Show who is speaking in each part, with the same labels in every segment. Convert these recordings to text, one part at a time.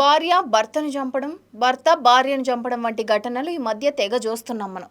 Speaker 1: భార్య భర్తను చంపడం భర్త భార్యను చంపడం వంటి ఘటనలు ఈ మధ్య తెగ చూస్తున్నాం మనం.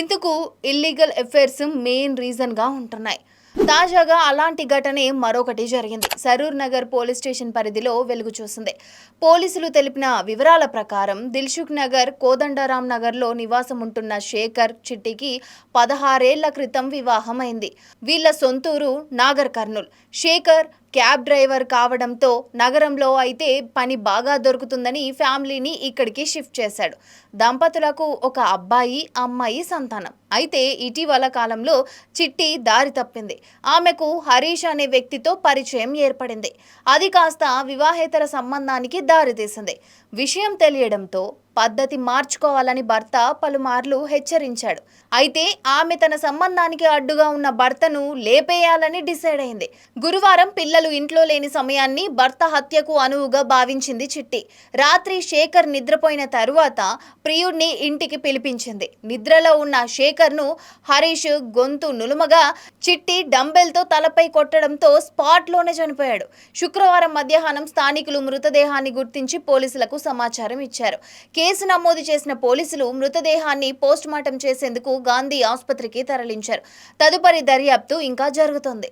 Speaker 1: ఇందుకు ఇల్లీగల్ అఫైర్స్ మెయిన్ రీజన్గా ఉంటున్నాయి. తాజాగా అలాంటి ఘటనే మరొకటి జరిగింది. సరూర్ నగర్ పోలీస్ స్టేషన్ పరిధిలో వెలుగు చూసింది. పోలీసులు తెలిపిన వివరాల ప్రకారం దిల్సుఖ్ నగర్ కోదండరాం నగర్లో నివాసం ఉంటున్న శేఖర్ చిట్టికి పదహారేళ్ళ క్రితం వివాహమైంది. వీళ్ళ సొంతూరు నాగర్ కర్నూల్. శేఖర్ క్యాబ్ డ్రైవర్ కావడంతో నగరంలో అయితే పని బాగా దొరుకుతుందని ఫ్యామిలీని ఇక్కడికి షిఫ్ట్ చేశాడు. దంపతులకు ఒక అబ్బాయి అమ్మాయి సంతానం. అయితే ఇటీవల కాలంలో చిట్టి దారి తప్పింది. ఆమెకు హరీష్ అనే వ్యక్తితో పరిచయం ఏర్పడింది. అది కాస్త వివాహేతర సంబంధానికి దారితీసింది. విషయం తెలియడంతో పద్ధతి మార్చుకోవాలని భర్త పలుమార్లు హెచ్చరించాడు. అయితే ఆమె తన సంబంధానికి అడ్డుగా ఉన్న భర్తను లేపేయాలని డిసైడ్ అయింది. గురువారం పిల్లలు ఇంట్లో లేని సమయాన్ని భర్త హత్యకు అనువుగా భావించింది చిట్టి. రాత్రి శేఖర్ నిద్రపోయిన తరువాత ప్రియుడిని ఇంటికి పిలిపించింది. నిద్రలో ఉన్న శేఖర్ను హరీష్ గొంతు నులుమగా చిట్టి డంబెల్తో తలపై కొట్టడంతో స్పాట్లోనే చనిపోయాడు. శుక్రవారం మధ్యాహ్నం స్థానికులు మృతదేహాన్ని గుర్తించి పోలీసులకు సమాచారం ఇచ్చారు. కేసు నమోదు చేసిన పోలీసులు మృతదేహాన్ని పోస్టుమార్టం చేసేందుకు గాంధీ ఆసుపత్రికి తరలించారు. తదుపరి దర్యాప్తు ఇంకా జరుగుతోంది.